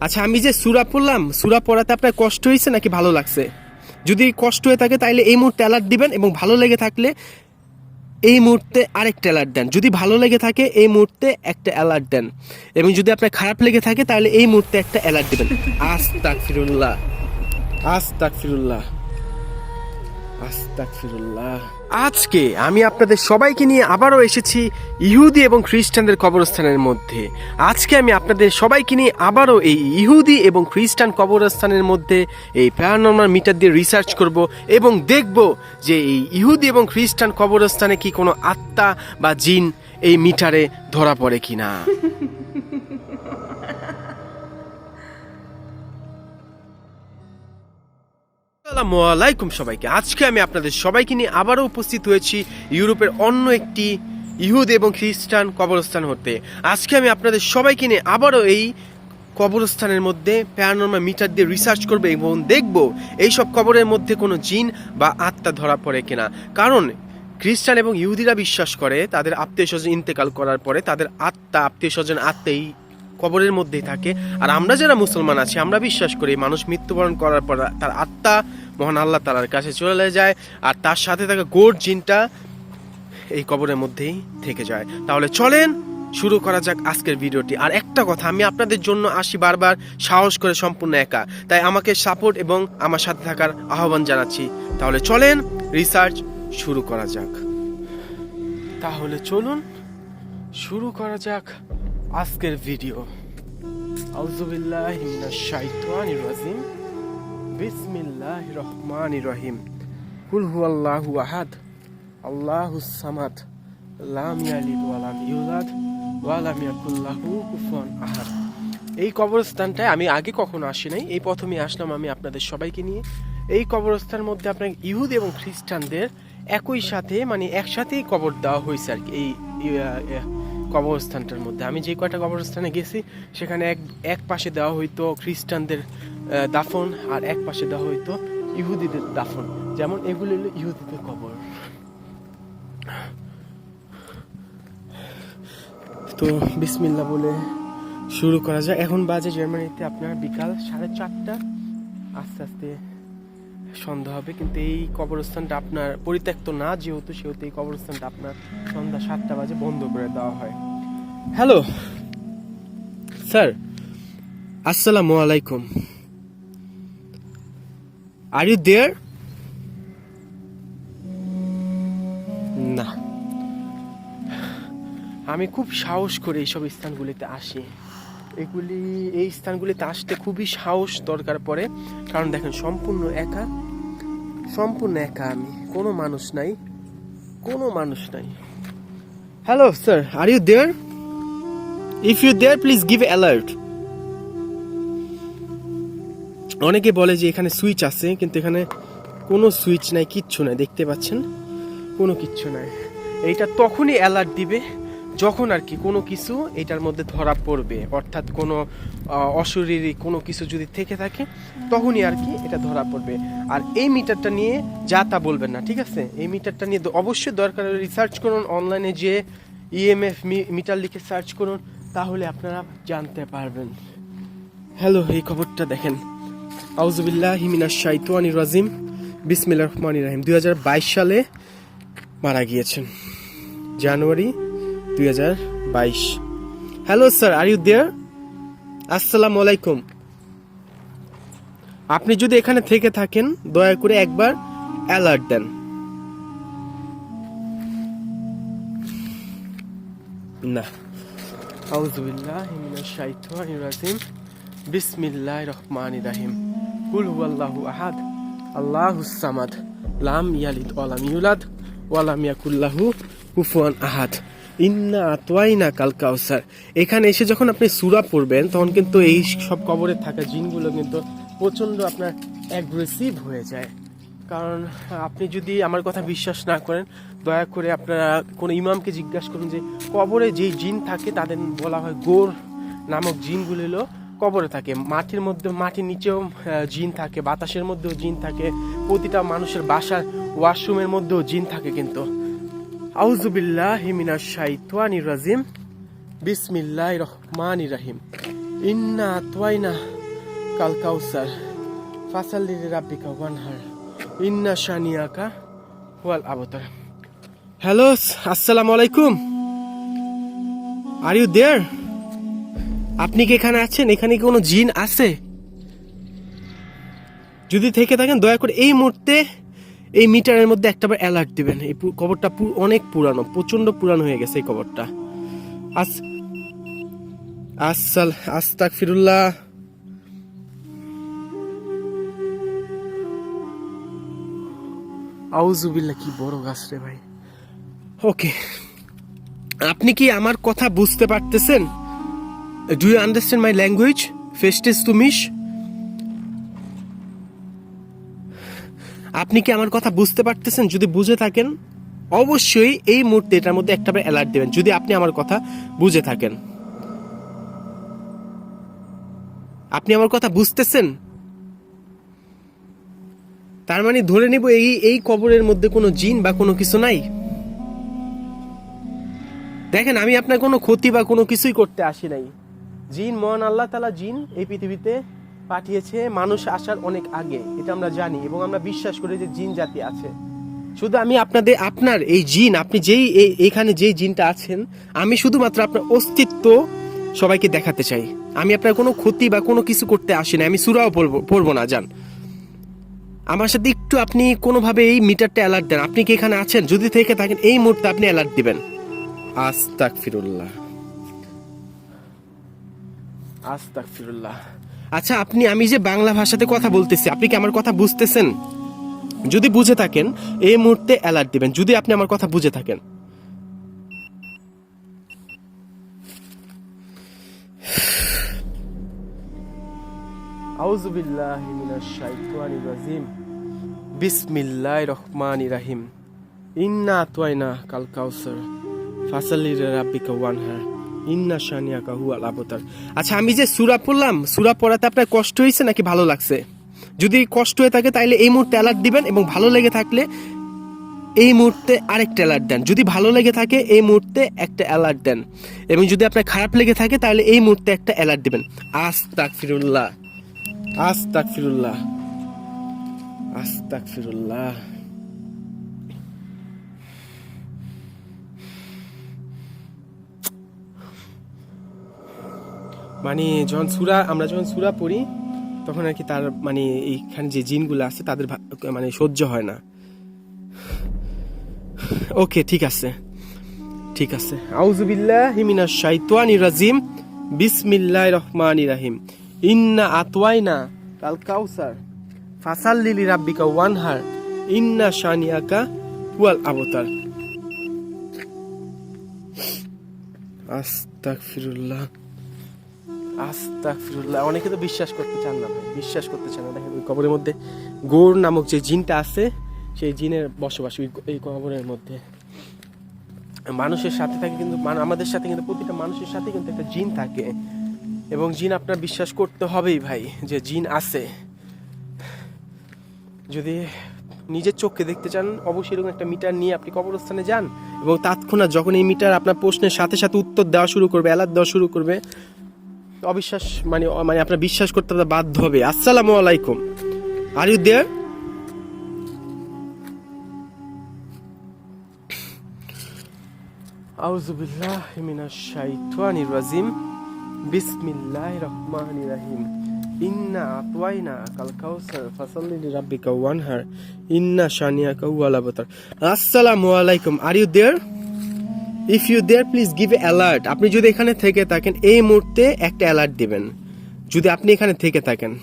আচ্ছা আমি যে সুরা পড়লাম, সুরা পড়াতে আপনার কষ্ট হয়েছে নাকি ভালো লাগছে? যদি কষ্ট হয়ে থাকে তাহলে এই মুহূর্তে অ্যালার্ট দিবেন এবং ভালো লেগে থাকলে এই মুহূর্তে আরেকটা অ্যালার্ট দেন। যদি ভালো লেগে থাকে, এই মুহূর্তে একটা অ্যালার্ট দেন। এবং যদি আপনার খারাপ লেগে থাকে, তাহলে এই মুহূর্তে একটা অ্যালার্ট দিবেন। আস্তাক ফিরুল্লাহ আস্তাক ফিরুল্লাহ আস্তাগফিরুল্লাহ। আজকে আমি আপনাদের সবাইকে নিয়ে আবারও এসেছি ইহুদি এবং খ্রিস্টানদের কবরস্থানের মধ্যে। আজকে আমি আপনাদের সবাইকে নিয়ে আবারও এই ইহুদি এবং খ্রিস্টান কবরস্থানের মধ্যে এই প্যারানর্মাল মিটার দিয়ে রিসার্চ করব এবং দেখব যে এই ইহুদি এবং খ্রিস্টান কবরস্থানে কি কোনো আত্মা বা জিন এই মিটারে ধরা পড়ে কিনা। আসসালামু আলাইকুম সবাইকে। আজকে আমি আপনাদের সবাইকে নিয়ে আবারও উপস্থিত হয়েছি ইউরোপের অন্য একটি ইহুদ এবং খ্রিস্টান কবরস্থান হতে। আজকে আমি আপনাদের সবাইকে নিয়ে আবারও এই কবরস্থানের মধ্যে প্যারানর্মাল মিটার দিয়ে রিসার্চ করবে এবং দেখব এই সব কবরের মধ্যে কোনো জিন বা আত্মা ধরা পড়ে কিনা। কারণ খ্রিস্টান এবং ইহুদিরা বিশ্বাস করে, তাদের আত্মীয় স্বজন ইন্তেকাল করার পরে তাদের আত্মা আত্মীয় স্বজন আত্মা এই কবরের মধ্যেই থাকে। আর আমরা যারা মুসলমান আছি, আমরা বিশ্বাস করি মানুষ মৃত্যুবরণ করার পর তার আত্মা মহান আল্লাহ তালার কাছে চলে যায় আর তার সাথে থাকা গোড জিনটা এই কবরের মধ্যেই থেকে যায়। তাহলে চলেন, শুরু করা যাক আজকের ভিডিওটি। আর একটা কথা, আমি আপনাদের জন্য আসি বারবার, সাহস করে সম্পূর্ণ একা। তাই আমাকে সাপোর্ট এবং আমার সাথে থাকার আহ্বান জানাচ্ছি। তাহলে চলেন, রিসার্চ শুরু করা যাক। তাহলে চলুন, শুরু করা যাক আজকের ভিডিও। রাজিম। বিসমিল্লাহির রহমানির রহিম কুল হুয়াল্লাহু আহাদ আল্লাহুস সামাদ, লাম ইয়ালিদ ওয়া লাম ইউলাদ ওয়া লাম ইয়াকুল কুফুয়ান আহাদ। এই কবরস্থানটায় আমি আগে কখনো আসি নাই, এই প্রথমে আসলাম আমি আপনাদের সবাইকে নিয়ে। এই কবরস্থানের মধ্যে আপনার ইহুদ এবং খ্রিস্টানদের একই সাথে মানে একসাথেই কবর দেওয়া হয়েছে আর কি, এই কবরস্থানটার মধ্যে। আমি যে কয়টা কবরস্থানে গেছি, সেখানে এক এক পাশে দেওয়া হইতো খ্রিস্টানদের দাফন আর এক পাশে দেওয়া হইতো ইহুদিদের দাফন। যেমন এগুলো হলো ইহুদিদের কবর। তো বিসমিল্লা বলে শুরু করা যায়। এখন বাজে জার্মানিতে আপনার বিকাল সাড়ে চারটা। আস্তে আস্তে সন্ধ্যা হবে, কিন্তু এই কবরস্থানটা আপনার পরিত্যক্ত না, যেহেতু সেহেতু এই কবরস্থানটা আপনার সন্ধ্যা সাতটা বাজে বন্ধ করে দেওয়া হয়। হ্যালো স্যার আসসালামু আলাইকুম আর ইউ দেয়ার না। আমি খুব সাহস করে এইসব স্থানগুলিতে আসি। এগুলি এই স্থানগুলিতে আসতে খুবই সাহস দরকার পড়ে। কারণ দেখেন সম্পূর্ণ একা সম্পূর্ণ একা আমি। কোনো মানুষ নাই কোনো মানুষ নাই। Hello sir are you there if you there please give alert অনেকে বলে যে এখানে সুইচ আছে, কিন্তু এখানে কোনো সুইচ নাই, কিচ্ছু নাই, দেখতে পাচ্ছেন? কোনো কিচ্ছু নাই। এইটা তখনই অ্যালার্ট দিবে যখন আর কি কোনো কিছু এটার মধ্যে ধরা পড়বে। অর্থাৎ কোনো অশরীরী কোনো কিছু যদি থেকে থাকে, তখনই আর কি এটা ধরা পড়বে। আর এই মিটারটা নিয়ে যা তা বলবেন না, ঠিক আছে? এই মিটারটা নিয়ে অবশ্যই দরকার রিসার্চ করুন অনলাইনে যে E ইএমএফ মিটার লিখে সার্চ করুন, তাহলে আপনারা জানতে পারবেন। হ্যালো এই খবরটা দেখেন। আউজুবিল্লাহ হিমিনা শাইতানি রাজিম। বিসমিল্লাহ রহমান রাহিম। দু হাজার বাইশ সালে মারা গিয়েছেন। জানুয়ারি দু হাজার বাইশ। Hello sir, are you there? আসসালামু আলাইকুম। আপনি যদি এখানে থেকে থাকেন, দয়া করে একবার অ্যালার্ট দেন। না। আউজুবিল্লাহ মিনাশ শাইতানির রাজিম। বিসমিল্লাহির রহমানির রহিম কুল হুয়াল্লাহু আহাদ। আল্লাহুস সামাদ। লাম ইয়ালিদ ওয়া লাম ইউলাদ ওয়া লাম ইয়াকুল কুফুয়ান আহাদ। ইন্না আতওয়াইনা কাল কাউসার এখানে এসে যখন আপনি সুরা পড়বেন, তখন কিন্তু এই সব কবরে থাকা জিনগুলো কিন্তু প্রচণ্ড আপনার অ্যাগ্রেসিভ হয়ে যায়। কারণ আপনি যদি আমার কথা বিশ্বাস না করেন, দয়া করে আপনারা কোনো ইমামকে জিজ্ঞাসা করুন যে কবরে যেই জিন থাকে, তাদের বলা হয় গোর নামক জিনগুলো কবরে থাকে। মাটির মধ্যে, মাটির নিচেও জিন থাকে, বাতাসের মধ্যেও জিন থাকে, প্রতিটা মানুষের বাসার ওয়াশরুমের মধ্যেও জিন থাকে কিন্তু। আউজুবিল্লাহ হিমিনা শাইতানির রাজিম। বিসমিল্লাহ রহমানির রাহিম। ইন্না তোয়াইনা কাল কাউসার। ফাসাল্লি রাব্বিকা ওয়ানহার। ইন্না শানিয়াকা ওয়াল আবতার। হ্যালো, আসসালামু আলাইকুম। আর ইউ দেয়ার আপনি কি এখানে আছেন? এখানে কি কোনো জিন আছে? যদি থেকে থাকেন, দয়া করে এই মুহূর্তে এই মিটারের মধ্যে একটাবার অ্যালার্ট দিবেন। এই কবরটা অনেক পুরানো প্রচণ্ড পুরানো হয়ে গেছে এই কবরটা। আস আসসাল আস্তাক ফিরুল্লাহ আউজুবিল্লা কি বড় গাছ রে ভাই। ওকে। আপনি কি আমার কথা বুঝতে পারতেছেন? Do you understand my language ফেস্টেস তুমিস আপনি কি আমার কথা বুঝতে পারতেছেন? যদি বুঝে থাকেন, অবশ্যই এই মুহূর্তে এটার মধ্যে একটা অ্যালার্ট দেবেন, যদি আপনি আমার কথা বুঝে থাকেন। আপনি আমার কথা বুঝতেছেন? তার মানে ধরে নিব এই এই কবরের মধ্যে কোনো জিন বা কোনো কিছু নাই? দেখেন, আমি আপনার কোনো ক্ষতি বা কোনো কিছুই করতে আসি নাই। জিন, মহান আল্লাহ তালা জিন এই পৃথিবীতে পাঠিয়েছে মানুষ আসার অনেক আগে, এটা আমরা জানি এবং আমরা বিশ্বাস করি যে জিন জাতি আছে। শুধু আমি আপনাদের, আপনার এই জিন, আপনি যেই এই- এইখানে যেই জিনটা আছেন, আমি শুধুমাত্র আপনার অস্তিত্ব সবাইকে দেখাতে চাই। আমি আপনার কোনো ক্ষতি বা কোনো কিছু করতে আসি না আমি সুরাও পড়ব না, যান। আমার সাথে একটু আপনি কোনোভাবে এই মিটারটা অ্যালার্ট দেন। আপনি কি এখানে আছেন? যদি থেকে থাকেন, এই মুহূর্তে আপনি অ্যালার্ট দিবেন। আস্তাক ফিরুল্লাহ আস্তাক ফিরুল্লাহ আচ্ছা আপনি আমি যে বাংলা ভাষাতে কথা বলতেছি আপনি কি আমার কথা বুঝতেছেন? যদি বুঝে থাকেন এই মুহূর্তে অ্যালার্ট দিবেন যদি আপনি আমার কথা বুঝে থাকেন। আউযু বিল্লাহি মিনাশ শাইতানির রাজিম। বিসমিল্লাহির রহমানির রহিম। ইন্না আতওয়াইনা কাল কাউসার। ফাসালি রাব্বিকা ওয়ানহার ইন্না শানিয়াকা হুয়াল আবতার। আচ্ছা আমি যে সুরা পড়লাম, সুরা পড়াতে আপনার কষ্ট হয়েছে নাকি ভালো লাগছে? যদি কষ্ট হয়ে থাকে তাহলে এই মুহূর্তে অ্যালার্ট দিবেন এবং ভালো লেগে থাকলে এই মুহূর্তে আরেকটা অ্যালার্ট দেন। যদি ভালো লেগে থাকে, এই মুহূর্তে একটা অ্যালার্ট দেন। এবং যদি আপনার খারাপ লেগে থাকে তাহলে এই মুহূর্তে একটা অ্যালার্ট দিবেন। আস্তাক ফিরুল্লাহ আস্তাক ফিরুল্লাহ আস্তাক ফিরুল্লাহ মানে যখন সুরা, আমরা যখন সুরা পড়ি, তখন আর কি তার মানে এইখানে যে জিনগুলো আছে, তাদের মানে সহ্য হয় না। ওকে, ঠিক আছে। ঠিক আছে। আউজুবিল্লাহি হিমিনা শাইতানির রাজিম। বিসমিল্লাহির রহমান রহিম। ইন্না আতওয়াইনা কাল কাউসার। ফাসাল্লি লিরাব্বিকা ওয়ানহার। ইন্না শানিয়াকা ওয়াল আবতার। আস্তাগফিরুল্লাহ। আস্তাগফিরুল্লাহ। অনেকে তো বিশ্বাস করতে চান না ভাই, বিশ্বাস করতে চান না। দেখেন ওই কবরের মধ্যে গোর নামক যে জিনটা আছে, সেই জিনের বসবাস ওই এই কবরের মধ্যে। মানুষের সাথে থাকে কিন্তু আমাদের সাথে কিন্তু প্রতিটা মানুষের সাথে কিন্তু একটা জিন থাকে। এবং জিন আপনার বিশ্বাস করতে হবেই ভাই, যে জিন আছে। যদি নিজের চোখকে দেখতে চান, অবশ্যই এরকম একটা মিটার নিয়ে আপনি কবরস্থানে যান। এবং তৎক্ষণাৎ যখন এই মিটার আপনার প্রশ্নের সাথে সাথে উত্তর দেওয়া শুরু করবে অ্যালার্ট দেওয়া শুরু করবে অবিশ্বাস মানে মানে আপনার বিশ্বাস করতে আপনার বাধ্য হবে। আসসালামু আলাইকুম। আর ইউ দেয়ার মিনাশ শাইতানির রাজিম। বিসমিল্লাহির ইন্না আতওয়াইনা কাল কাউসার, ফাসাল্লি লিরাব্বিকা ওয়ানহার। ইন্না শানিয়াকা ওয়াল আবতার। আসসালামু আলাইকুম। Are you there if you there please give a alert আপনি যদি এখানে থেকে থাকেন, এই মুহূর্তে একটা অ্যালার্ট দিবেন। যদি আপনি এখানে থেকে থাকেন।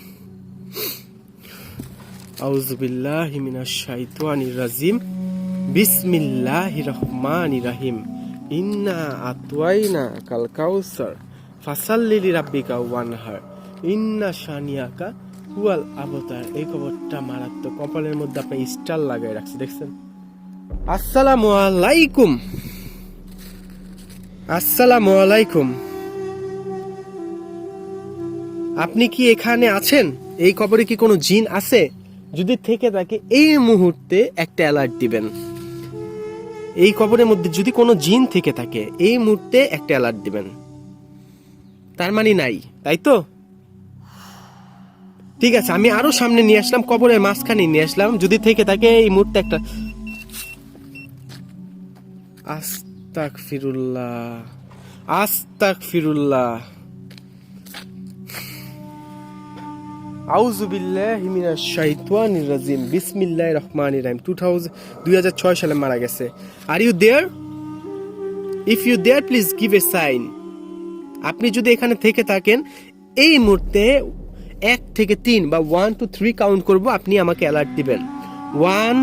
আউযু বিল্লাহি মিনাশ শাইতানির রাজিম। বিসমিল্লাহির রহমানির রহিম। ইন্না আতওয়াইনা কাল কাউসার। ফাসাল্লি লিরাব্বিকা ওয়ানহার। ইন্না শানিয়াকা হুয়াল আবতার। এই খবরটা মারাত্মক। কপালের মধ্যে আপনি স্টার লাগাই রাখছে, দেখছেন? আসসালামু আলাইকুম। আসসালামু আলাইকুম। আপনি কি এখানে আছেন? এই কবরে কি কোনো জিন আছে? যদি থেকে থাকে, এই মুহূর্তে একটা অ্যালার্ট দিবেন। এই কবরের মধ্যে যদি কোনো জিন থেকে থাকে, এই মুহূর্তে একটা অ্যালার্ট দিবেন। তার মানে নাই, তাই তো? ঠিক আছে, আমি আরও সামনে নিয়ে আসলাম, কবরের মাঝখানে নিয়ে আসলাম। যদি থেকে থাকে, এই মুহূর্তে একটা আস্তাক ফিরুল্লাহ আস্তাক ফিরুল্লাহ আউযু বিল্লাহি মিনাশ শাইতানির রাজিম। বিসমিল্লাহির রহমানির রহিম। 2000 2006 সালে মারা গেছে। Are you if you there please give a sign আপনি যদি এখানে থেকে থাকেন, এই মুহূর্তে এক থেকে তিন বা ওয়ান টু থ্রি কাউন্ট করব, আপনি আমাকে অ্যালার্ট দিবেন। ওয়ান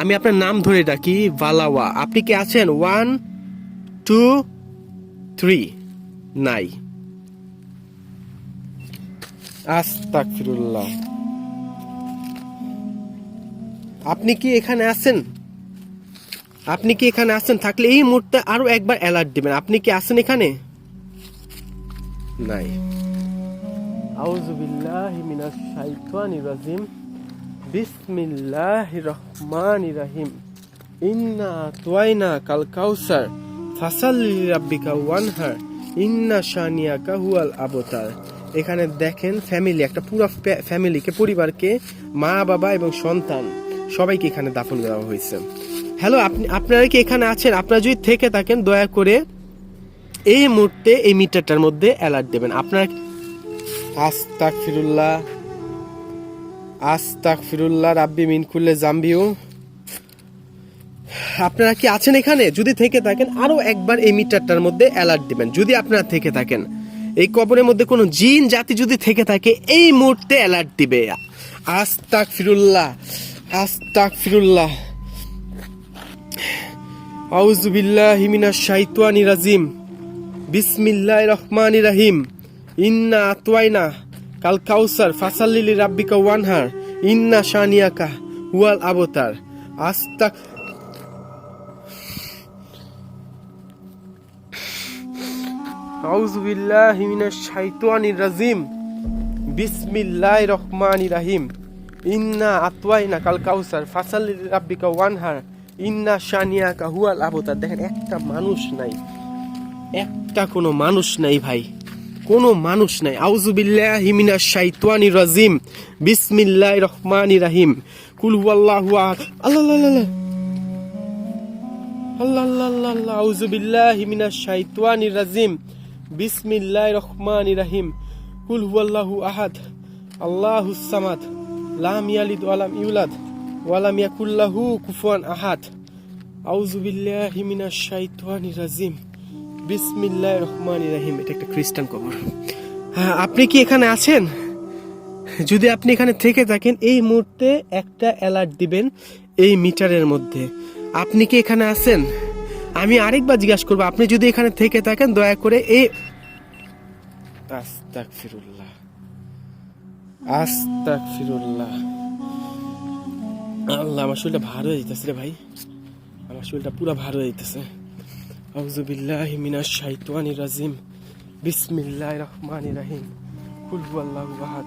আমি আপনার নাম ধরে ডাকি ভালাওয়া। আপনি কি আছেন? ওয়ান টু থ্রি নাই আপনি কি এখানে আছেন? আপনি কি এখানে আছেন? থাকলে এই মুহূর্তে আরও একবার অ্যালার্ট দিবেন। আপনি কি আছেন এখানে? নাই। আউযু বিল্লাহি মিনাশ শাইতানির রাজিম। বিসমিল্লাহির রহমানির রহিম ইন্না তুয়াইনা কাল কাউসার ফাসাল্লি রাব্বিকা ওয়ানহার ইন্না শানিয়াকা হুয়াল আবতার। এখানে দেখেন ফ্যামিলি একটা পুরো ফ্যামিলিকে পরিবারকে, মা, বাবা এবং সন্তান। সবাইকে এখানে দাফন দেওয়া হয়েছে। হ্যালো আপনি, আপনারা কি এখানে আছেন? আপনারা যদি থেকে থাকেন, দয়া করে এই মুহূর্তে এই মিটারটার মধ্যে অ্যালার্ট দেবেন। আপনার আস্তাক ফিরুল্লাহ আস্তাক ফিরুল্লাহ রাব্বি মিনকুল্লে জাম্বিউ আপনারা কি আছেন এখানে? যদি থেকে থাকেন, আরও একবার এই মিটারটার মধ্যে অ্যালার্ট দিবেন। যদি আপনারা থেকে থাকেন, এই কবরের মধ্যে কোনো জিন, জাতি যদি থেকে থাকে, এই মুহূর্তে অ্যালার্ট দিবে। আস্তাক ফিরুল্লাহ আস্তাক ফিরুল্লাহ আউযু বিল্লাহি মিনাশ শাইতানির রাজিম। বিসমিল্লাহির রহমানির রহিম। ইন্না আতওয়াইনা। কাল কাউসার, ফাসাল্লিলি রাব্বিকা ওয়ানহার, ইন্না শানিয়াকা হুয়াল আবতার। আস্তাক আউযু বিল্লাহি মিনাশ শাইতানির রাজিম। বিসমিল্লাহির রহমানির রহিম। ইন্না আতওয়াইনা কাল কাউসার, ফাসাল্লিলি রাব্বিকা ওয়ানহার, ইন্না শানিয়াকা হুয়াল আবতার। দেখেন, একটা মানুষ নাই। একটা কোনো মানুষ নাই ভাই। কোনো মানুষ নাই। আউজুবিল্লাহি মিনাশ শাইতানির রাজিম। বিসমিল্লাহির রহমানির রহিম। কুল হুয়াল্লাহু আল্লাহ আল্লাহ আল্লাহ আল্লাহ আল্লাহ আল্লাহ আল্লাহ আউজুবিল্লাহি মিনাশ শাইতানির রাজিম। বিসমিল্লাহির রহমানির রহিম। কুল হুয়াল্লাহু আহাদ। আল্লাহুস সামাদ। লাম ইয়ালিদ ওয়ালাম ইউলাদ। ওয়ালাম ইয়াকুল্লাহু কুফুয়ান আহাদ। আউজুবিল্লাহি মিনাশ শাইতানির রাজিম। বিসমিল্লাহ রহমান রাহিম, এটা একটা খ্রিস্টান কবর। হ্যাঁ আপনি কি এখানে আছেন? যদি আপনি এখানে থেকে থাকেন, এই মুহূর্তে একটা অ্যালার্ট দিবেন এই মিটারের মধ্যে। আপনি কি এখানে আছেন? আমি আরেকবার জিজ্ঞাসা করব, আপনি যদি এখানে থেকে থাকেন, দয়া করে এই আস্তাক ফিরুল্লাহ আস্তাক ফিরুল্লাহ আল্লাহ, আমার শরীরটা ভার হয়ে যেতেছে রে ভাই। আমার শরীরটা পুরো ভার হয়ে যেতেছে আউযু বিল্লাহি মিনাশ রাজিম। বিসমিল্লাহির রহমানির রহিম। আহাদ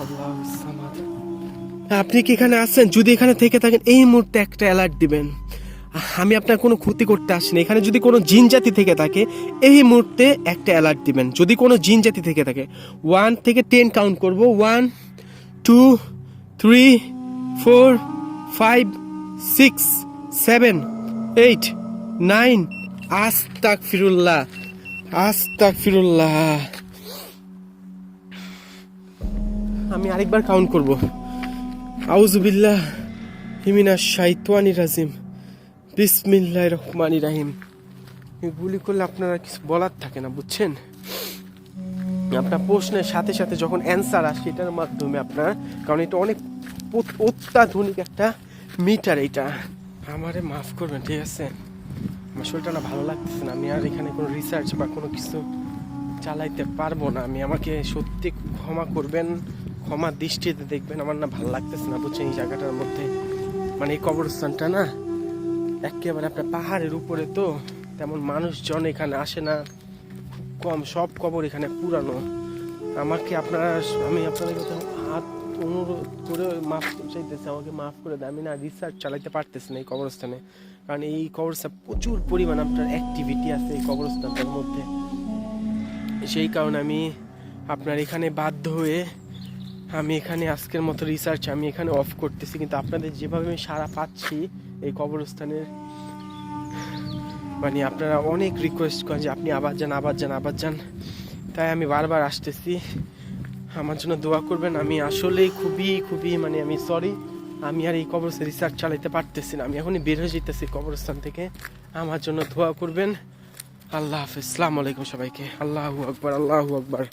আল্লাহুস সামাদ। আপনি কি এখানে আছেন? যদি এখানে থেকে থাকেন, এই মুহূর্তে একটা অ্যালার্ট দিবেন। আমি আপনার কোনো ক্ষতি করতে আসিনি। এখানে যদি কোনো জিন জাতি থেকে থাকে, এই মুহূর্তে একটা অ্যালার্ট দিবেন। যদি কোনো জিন জাতি থেকে থাকে, ওয়ান থেকে টেন কাউন্ট করব। One, two, three, four, five, six, seven, eight, nine আস্তাক ফিরুল্লাহ আস্তাক ফিরুল্লাহ আমি আরেকবার কাউন্ট করব। আউজুবিল্লাহ হিমিনা শাইতানি রাজিম। বিসমিল্লাহ রহমানি রাহিম। গুলি করলে আপনারা কিছু বলার থাকে না, বুঝছেন? আপনার প্রশ্নের সাথে সাথে যখন অ্যান্সার আসে এটার মাধ্যমে আপনার, কারণ এটা অনেক অত্যাধুনিক একটা মিটার এটা। আমারে মাফ করবেন, ঠিক আছে? আমার শরীরটা না ভালো লাগতেছে না। আমি আর এখানে কোনো রিসার্চ বা কোনো কিছু চালাইতে পারব না। আমি আমাকে সত্যি ক্ষমা করবেন, ক্ষমা দৃষ্টিতে দেখবেন। আমার না ভালো লাগতেছে না, বুঝছেন? এই জায়গাটার মধ্যে মানে এই কবরস্থানটা না, একেবারে আপনার পাহাড়ের উপরে তো তেমন মানুষজন এখানে আসে না। কম, সব কবর এখানে পুরানো। আমাকে আপনারা, আমি আপনাদের কাছে হাত অনুরোধ করে মাফ চাইতেছি, আমাকে মাফ করে দেয় আমি না রিসার্চ চালাইতে পারতেছি না এই কবরস্থানে। কারণ এই কবরস্থান প্রচুর পরিমাণ আপনার অ্যাক্টিভিটি আছে এই কবরস্থানটার মধ্যে। সেই কারণে আমি আপনার এখানে বাধ্য হয়ে আমি এখানে আজকের মতো রিসার্চ আমি এখানে অফ করতেছি, কিন্তু আপনাদের যেভাবে আমি সারা পাচ্ছি এই কবরস্থানের মানে আপনারা অনেক রিকোয়েস্ট করেন যে আপনি আবার যান আবার যান আবার যান। তাই আমি বারবার আসতেছি। আমার জন্য দোয়া করবেন, আমি আসলেই খুবই খুবই মানে আমি সরি আমি আর এই কবরস্থান রিসার্চ চালাইতে পারতেছি না। আমি এখনই বের হয়ে যেতেছি কবরস্থান থেকে। আমার জন্য ধোয়া করবেন। আল্লাহ হাফিজ। আলাইকুম সবাইকে। আল্লাহু আকবর, আল্লাহু আকবার।